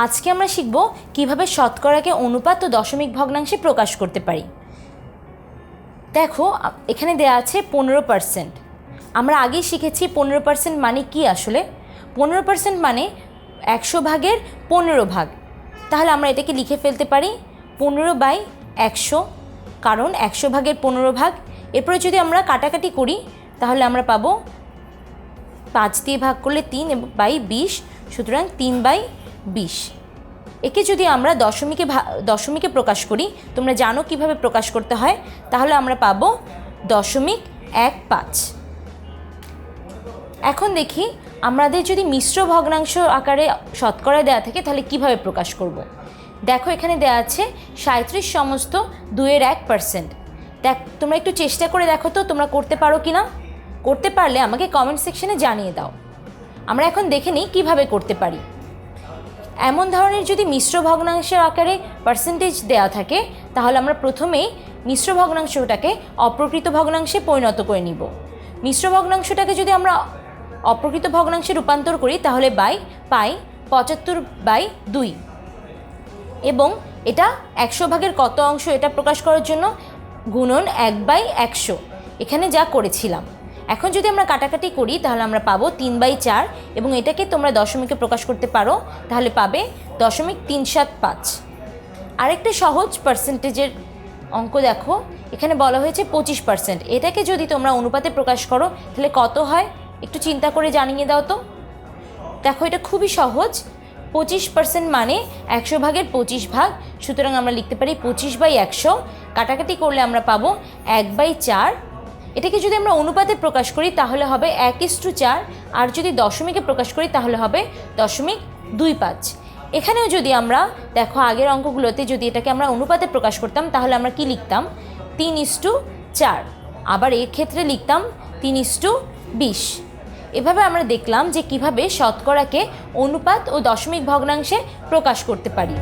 আজকে আমরা শিখব কীভাবে শতকরাকে অনুপাত ও দশমিক ভগ্নাংশে প্রকাশ করতে পারি। দেখো এখানে দেয়া আছে পনেরো পার্সেন্ট। আমরা আগেই শিখেছি পনেরো পার্সেন্ট মানে কি আসলে? পনেরো পার্সেন্ট মানে একশো ভাগের পনেরো ভাগ। তাহলে আমরা এটাকে লিখে ফেলতে পারি পনেরো বাই একশো, কারণ একশো ভাগের পনেরো ভাগ। এরপরে যদি আমরা কাটাকাটি করি, তাহলে আমরা পাবো পাঁচ দিয়ে ভাগ করলে তিন বাই বিশ, সুতরাং তিন বাই বিশ। একে যদি আমরা দশমিকে দশমিকে প্রকাশ করি, তোমরা জানো কীভাবে প্রকাশ করতে হয়? তাহলে আমরা পাবো দশমিক এক পাঁচ। এখন দেখি, আমাদের যদি মিশ্র ভগ্নাংশ আকারে শতকরা দেওয়া থাকে, তাহলে কীভাবে প্রকাশ করব। দেখো এখানে দেওয়া আছে সাঁত্রিশ সমস্ত দুইয়ের এক পার্সেন্ট। দেখ, তোমরা একটু চেষ্টা করে দেখো তো, তোমরা করতে পারো কি না করতে পারলে আমাকে কমেন্ট সেকশনে জানিয়ে দাও। আমরা এখন দেখে নিই কীভাবে করতে পারি। এমন ধরনের যদি মিশ্র ভগ্নাংশের আকারে পার্সেন্টেজ দেওয়া থাকে, তাহলে আমরা প্রথমেই মিশ্র ভগ্নাংশটাকে অপ্রকৃত ভগ্নাংশে পরিণত করে নিব। মিশ্র ভগ্নাংশটাকে যদি আমরা অপ্রকৃত ভগ্নাংশে রূপান্তর করি, তাহলে বাই পাই পঁচাত্তর বাই দুই। এবং এটা একশো ভাগের কত অংশ এটা প্রকাশ করার জন্য গুণন এক বাই একশো। এখানে যা করেছিলাম। এখন যদি আমরা কাটাকাটি করি, তাহলে আমরা পাবো তিন বাই চার এবং এটাকে তোমরা দশমিকে প্রকাশ করতে পারো, তাহলে পাবে দশমিক তিন সাত পাঁচ। আরেকটা সহজ পার্সেন্টেজের অঙ্ক দেখো, এখানে বলা হয়েছে পঁচিশ পার্সেন্ট এটাকে যদি তোমরা অনুপাতে প্রকাশ করো, তাহলে কত হয়? একটু চিন্তা করে জানিয়ে দাও তো। দেখো, এটা খুবই সহজ। পঁচিশ পার্সেন্ট মানে একশো ভাগের পঁচিশ ভাগ, সুতরাং আমরা লিখতে পারি পঁচিশ বাই একশো। কাটাকাটি করলে আমরা পাবো এক বাই চার এটাকে যদি আমরা অনুপাতে প্রকাশ করি, তাহলে হবে এক ইস্টু চার, আর যদি দশমিকে প্রকাশ করি, তাহলে হবে দশমিক দুই পাঁচ। এখানেও যদি আমরা দেখো আগের অঙ্কগুলোতে যদি এটাকে আমরা অনুপাতে প্রকাশ করতাম, তাহলে আমরা কি লিখতাম? তিন ইস্টু চার। আবার ক্ষেত্রে লিখতাম তিন ইস্টু বিশ। এভাবে আমরা দেখলাম যে কীভাবে শতকরাকে অনুপাত ও দশমিক ভগ্নাংশে প্রকাশ করতে পারি।